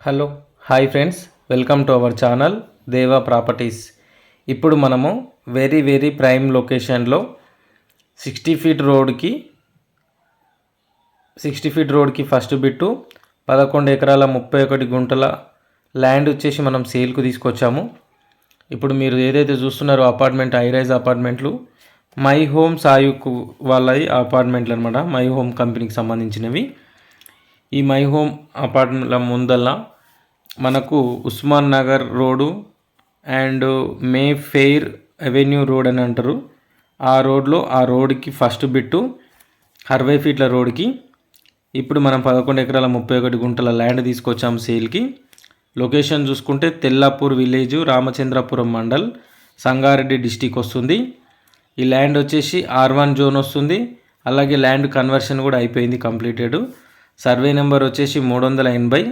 Hello hi friends. Welcome to our channel Deva properties. ఇప్పుడు మనము very very prime లొకేషన్లో sixty feet రోడ్కి sixty feet రోడ్కి first bit పదకొండు ఎకరాల ముప్పై ఒకటి గుంటల ల్యాండ్ వచ్చేసి మనం సేల్కు తీసుకొచ్చాము. ఇప్పుడు మీరు ఏదైతే చూస్తున్నారో అపార్ట్మెంట్ హైరైజ్ అపార్ట్మెంట్లు మై హోమ్ సాయుకు వాళ్ళ అపార్ట్మెంట్లు అనమాట మై హోమ్ కంపెనీకి సంబంధించినవి. ఈ మై హోమ్ అపార్ట్మెంట్ల ముందల్లా మనకు Usman Nagar road and Mayfair avenue road అని అంటారు. ఆ రోడ్లో ఆ రోడ్కి ఫస్ట్ బిట్టు అరవై ఫీట్ల రోడ్కి ఇప్పుడు మనం పదకొండు ఎకరాల ముప్పై ఒకటి గుంటల ల్యాండ్ తీసుకొచ్చాము సేల్కి. లొకేషన్ చూసుకుంటే తెల్లాపూర్ విలేజ్ రామచంద్రపురం మండల్ సంగారెడ్డి డిస్టిక్ వస్తుంది. ఈ ల్యాండ్ వచ్చేసి ఆర్ వన్ జోన్ వస్తుంది. అలాగే ల్యాండ్ కన్వర్షన్ కూడా అయిపోయింది కంప్లీటెడ్. సర్వే నెంబర్ వచ్చేసి మూడు వందల ఎనభై.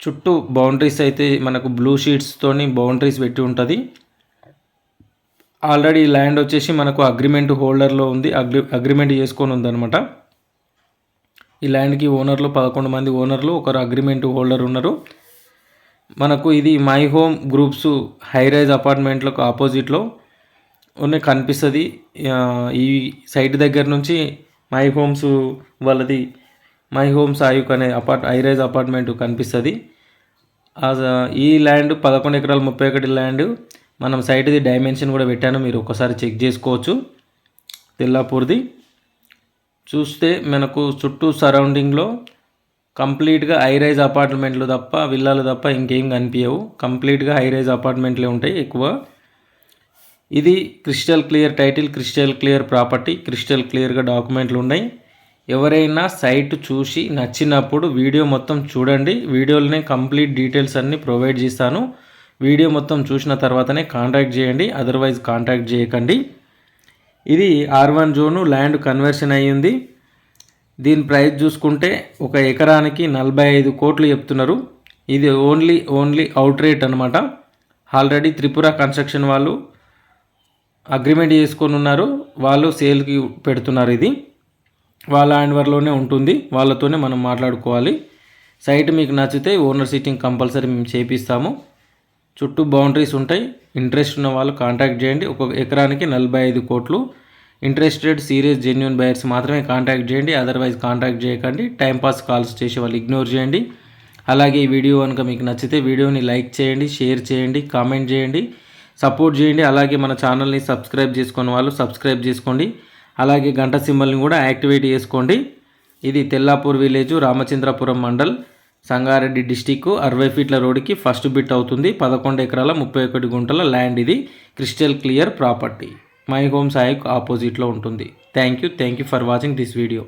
చుట్టూ బౌండరీస్ అయితే మనకు బ్లూ షీట్స్తోని బౌండరీస్ పెట్టి ఉంటుంది. ఆల్రెడీ ల్యాండ్ వచ్చేసి మనకు అగ్రిమెంట్ హోల్డర్లో ఉంది. అగ్రి అగ్రిమెంట్ చేసుకొని ఉందన్నమాట. ఈ ల్యాండ్కి ఓనర్లు పదకొండు మంది ఓనర్లు ఒకరు అగ్రిమెంట్ హోల్డర్ ఉన్నారు. మనకు ఇది My Home groups high rise అపార్ట్మెంట్లకు ఆపోజిట్లో ఉన్న కనిపిస్తుంది. ఈ సైట్ దగ్గర నుంచి మై హోమ్స్ వాళ్ళది మై హోమ్స్ ఆయుక్ అనే అపార్ట్ ఐరైజ్ అపార్ట్మెంట్ కనిపిస్తుంది. ఈ ల్యాండ్ పదకొండు ఎకరాలు ముప్పై ఒకటి ల్యాండ్ మనం సైట్ది డైమెన్షన్ కూడా పెట్టాను. మీరు ఒకసారి చెక్ చేసుకోవచ్చు. తెల్లాపూర్ది. చూస్తే మనకు చుట్టూ సరౌండింగ్లో కంప్లీట్గా హైరైజ్ అపార్ట్మెంట్లు తప్ప విల్లాలు తప్ప ఇంకేం కనిపించవు కంప్లీట్గా హైరైజ్ అపార్ట్మెంట్లే ఉంటాయి ఎక్కువ. ఇది crystal clear title crystal clear property crystal క్లియర్గా డాక్యుమెంట్లు ఉన్నాయి. ఎవరైనా సైట్ చూసి నచ్చినప్పుడు వీడియో మొత్తం చూడండి. వీడియోలోనే కంప్లీట్ డీటెయిల్స్ అన్నీ ప్రొవైడ్ చేస్తాను. వీడియో మొత్తం చూసిన తర్వాతనే కాంటాక్ట్ చేయండి. అదర్వైజ్ కాంటాక్ట్ చేయకండి. ఇది R one zone land conversion అయ్యింది. దీని ప్రైస్ చూసుకుంటే ఒక ఎకరానికి నలభై ఐదు కోట్లు చెప్తున్నారు. ఇది ఓన్లీ ఓన్లీ అవుట్ రేట్ అనమాట ఆల్రెడీ త్రిపుర కన్స్ట్రక్షన్ వాళ్ళు అగ్రిమెంట్ చేసుకొని ఉన్నారు. వాళ్ళు సేల్కి పెడుతున్నారు ఇది. వాళ్ళ హ్యాండ్వర్లోనే ఉంటుంది. వాళ్ళతోనే మనం మాట్లాడుకోవాలి. సైట్ మీకు నచ్చితే ఓనర్ సీటింగ్ కంపల్సరీ మేము చేపిస్తాము. చుట్టూ బౌండరీస్ ఉంటాయి. ఇంట్రెస్ట్ ఉన్న వాళ్ళు కాంటాక్ట్ చేయండి. ఒక ఎకరానికి నలభై ఐదు కోట్లు. ఇంట్రెస్టెడ్ సీరియస్ జెన్యున్ బయర్స్ మాత్రమే కాంటాక్ట్ చేయండి. అదర్వైజ్ కాంటాక్ట్ చేయకండి. టైంపాస్ కాల్స్ చేసే వాళ్ళు ఇగ్నోర్ చేయండి. అలాగే ఈ వీడియో కనుక మీకు నచ్చితే వీడియోని లైక్ చేయండి షేర్ చేయండి కామెంట్ చేయండి. సపోర్ట్ చేయండి. అలాగే మన ఛానల్ని సబ్స్క్రైబ్ చేసుకున్న వాళ్ళు సబ్స్క్రైబ్ చేసుకోండి. అలాగే గంట సింబల్ని కూడా యాక్టివేట్ చేసుకోండి. ఇది తెల్లాపూర్ విలేజ్ రామచంద్రపురం మండల్ సంగారెడ్డి డిస్టిక్ అరవై ఫీట్ల రోడ్డుకి ఫస్ట్ బిట్ అవుతుంది. పదకొండు ఎకరాల ముప్పై ఒకటి గుంటల ల్యాండ్ ఇది. Crystal clear property. My home Sayuk ఆపోజిట్లో ఉంటుంది. Thank you. Thank you for watching this video.